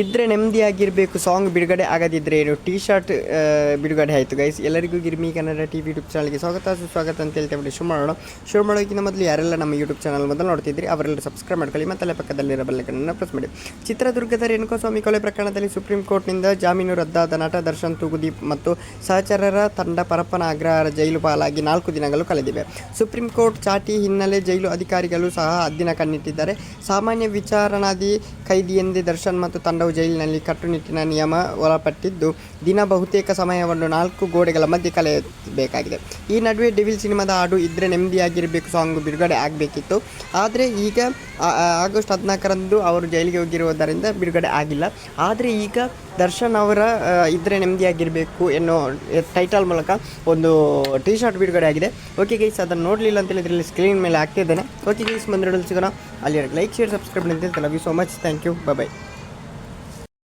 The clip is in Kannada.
ಇದ್ರೆ ನೆಮ್ಮದಿಯಾಗಿರಬೇಕು ಸಾಂಗ್ ಬಿಡುಗಡೆ ಆಗದಿದ್ರೆ ಏನು? ಟೀ ಶರ್ಟ್ ಬಿಡುಗಡೆ ಆಯಿತು ಗೈಸ್ ಎಲ್ಲರಿಗೂ Girmi Kannada T V YouTube ಚಾನಲ್ಗೆ ಸ್ವಾಗತ. ಸುಸ್ವಾಗತ ಅಂತ ಹೇಳ್ತಾ ಬಿಡಿ ಶುರು ಮಾಡೋಣ. ಶುರು ಮಾಡೋಕ್ಕಿಂತ ಮೊದಲು ಯಾರೆಲ್ಲ ನಮ್ಮ ಯೂಟ್ಯೂಬ್ ಚಾನಲ್ ಮೊದಲು ನೋಡ್ತಿದ್ರಿ ಅವರೆಲ್ಲರೂ ಸಬ್ಸ್ಕ್ರೈಬ್ ಮಾಡ್ಕೊಳ್ಳಿ ಮತ್ತೆ ಪಕ್ಕದಲ್ಲಿರೋ ಬೆಲ್ಲಕನ್ನು ಪ್ರೆಸ್ ಮಾಡಿ. ಚಿತ್ರದುರ್ಗದ ರೇಣುಕಾಸ್ವಾಮಿ ಕೊಲೆ ಪ್ರಕರಣದಲ್ಲಿ ಸುಪ್ರೀಂ ಕೋರ್ಟ್ನಿಂದ ಜಾಮೀನು ರದ್ದಾದ ನಟ ದರ್ಶನ್, ತೂಗುದೀಪ್ ಮತ್ತು ಸಹಚರರ ತಂಡ ಪರಪ್ಪನ ಅಗ್ರಹಾರ ಜೈಲು ಪಾಲಾಗಿ ನಾಲ್ಕು ದಿನಗಳು ಕಳೆದಿವೆ. ಸುಪ್ರೀಂ ಕೋರ್ಟ್ ಚಾಟಿ ಹಿನ್ನೆಲೆ ಜೈಲು ಅಧಿಕಾರಿಗಳು ಸಹ ಹದ್ದಿನ ಕಣ್ಣಿಟ್ಟಿದ್ದಾರೆ. ಸಾಮಾನ್ಯ ವಿಚಾರಣಾಧಿ ಎಂದೇ ದರ್ಶನ್ ಮತ್ತು ತಂಡವು ಜೈಲಿನಲ್ಲಿ ಕಟ್ಟುನಿಟ್ಟಿನ ನಿಯಮ ಒಳಪಟ್ಟಿದ್ದು, ದಿನ ಬಹುತೇಕ ಸಮಯವನ್ನು ನಾಲ್ಕು ಗೋಡೆಗಳ ಮಧ್ಯೆ ಕಳೆಯಬೇಕಾಗಿದೆ. ಈ ನಡುವೆ ಡಿವಿಲ್ ಸಿನಿಮಾದ ಹಾಡು ಇದ್ರೆ ನೆಮ್ಮದಿಯಾಗಿರಬೇಕು ಸಾಂಗ್ ಬಿಡುಗಡೆ ಆಗಬೇಕಿತ್ತು. ಆದರೆ ಈಗ ಆಗಸ್ಟ್ ಹದಿನಾಲ್ಕರಂದು ಅವರು ಜೈಲಿಗೆ ಹೋಗಿರುವುದರಿಂದ ಬಿಡುಗಡೆ ಆಗಿಲ್ಲ. ಆದರೆ ಈಗ ದರ್ಶನ್ ಅವರ ಇದ್ರೆ ನೆಮ್ಮದಿಯಾಗಿರಬೇಕು ಎನ್ನೋ ಟೈಟಲ್ ಮೂಲಕ ಒಂದು ಟಿ ಶರ್ಟ್ ಬಿಡುಗಡೆ ಆಗಿದೆ. ಓಕೆ ಗೈಸ್ ಅದನ್ನು ನೋಡಲಿಲ್ಲ ಅಂತ ಹೇಳಿದ್ರೆ ಸ್ಕ್ರೀನ್ ಮೇಲೆ ಹಾಕ್ತಿದ್ದೇನೆ. ಓಕೆ ಗೈಸ್ ಮುಂದೆ ಸಿಗೋಣ. ಅಲ್ಲಿ ಲೈಕ್ ಶೇರ್ ಸಬ್ಸ್ಕ್ರೈಬ್ ಅಂತ love you so much thank you bye